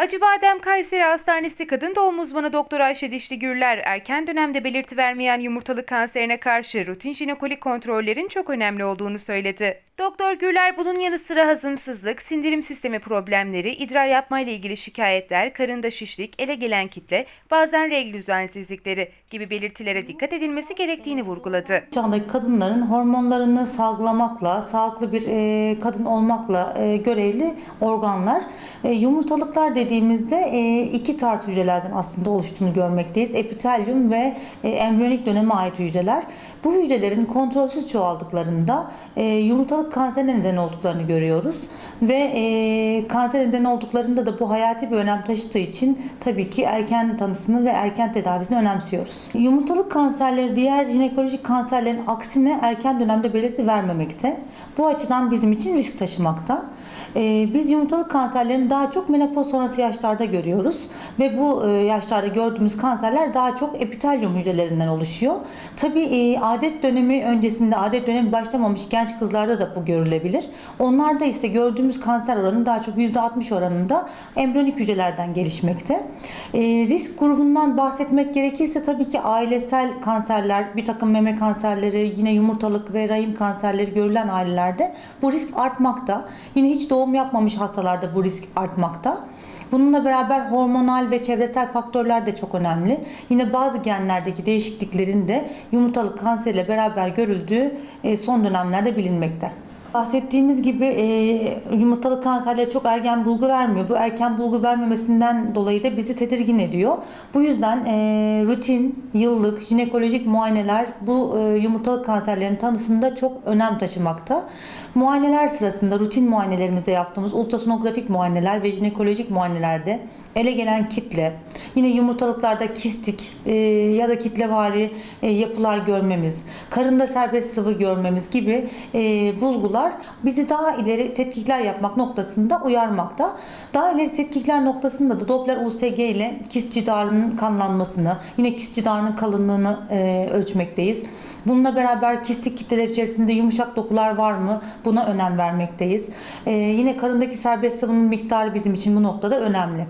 Acıbadem Kayseri Hastanesi Kadın Doğum Uzmanı Doktor Ayşe Dişli Gürler, erken dönemde belirti vermeyen yumurtalık kanserine karşı rutin jinekolik kontrollerin çok önemli olduğunu söyledi. Doktor Gürler bunun yanı sıra hazımsızlık, sindirim sistemi problemleri, idrar yapma ile ilgili şikayetler, karında şişlik, ele gelen kitle, bazen regl düzensizlikleri gibi belirtilere dikkat edilmesi gerektiğini vurguladı. Çağdaki kadınların hormonlarını salgılamakla, sağlıklı bir kadın olmakla görevli organlar. Yumurtalıklar dediğimizde e, iki tarz hücrelerden aslında oluştuğunu görmekteyiz. Epitelyum ve e, embriyonik döneme ait hücreler. Bu hücrelerin kontrolsüz çoğaldıklarında e, yumurtalık kanserine neden olduklarını görüyoruz. Ve kanser neden olduklarında da bu hayati bir önem taşıdığı için tabii ki erken tanısını ve erken tedavisini önemsiyoruz. Yumurtalık kanserleri diğer jinekolojik kanserlerin aksine erken dönemde belirti vermemekte. Bu açıdan bizim için risk taşımakta. Biz yumurtalık kanserlerini daha çok menopoz sonrası yaşlarda görüyoruz ve bu e, yaşlarda gördüğümüz kanserler daha çok epitelyum hücrelerinden oluşuyor. Tabii e, adet dönemi öncesinde adet dönemi başlamamış genç kızlarda da bu görülebilir. Onlarda ise gördüğümüz kanser oranı daha çok %60 oranında embriyonik hücrelerden gelişmekte. E, risk grubundan bahsetmek gerekirse tabii ki ailesel kanserler, bir takım meme kanserleri, yine yumurtalık ve rahim kanserleri görülen ailelerde bu risk artmakta. Yine hiç doğum yapmamış hastalarda bu risk artmakta. Bununla beraber hormonal ve çevresel faktörler de çok önemli. Yine bazı genlerdeki değişikliklerin de yumurtalık kanseriyle beraber görüldüğü e, son dönemlerde bilinmekte. Bahsettiğimiz gibi e, yumurtalık kanserleri çok erken bulgu vermiyor. Bu erken bulgu vermemesinden dolayı da bizi tedirgin ediyor. Bu yüzden e, rutin, yıllık, jinekolojik muayeneler bu e, yumurtalık kanserlerinin tanısında çok önem taşımakta. Muayeneler sırasında rutin muayenelerimizde yaptığımız ultrasonografik muayeneler ve jinekolojik muayenelerde ele gelen kitle, yine yumurtalıklarda kistik e, ya da kitlevari e, yapılar görmemiz, karında serbest sıvı görmemiz gibi e, bulgular bizi daha ileri tetkikler yapmak noktasında uyarmakta. Daha ileri tetkikler noktasında da Doppler USG ile kist cidarının kanlanmasını, yine kist cidarının kalınlığını e, ölçmekteyiz. Bununla beraber kistik kitleler içerisinde yumuşak dokular var mı? Buna önem vermekteyiz. E, yine karındaki serbest sıvının miktarı bizim için bu noktada önemli.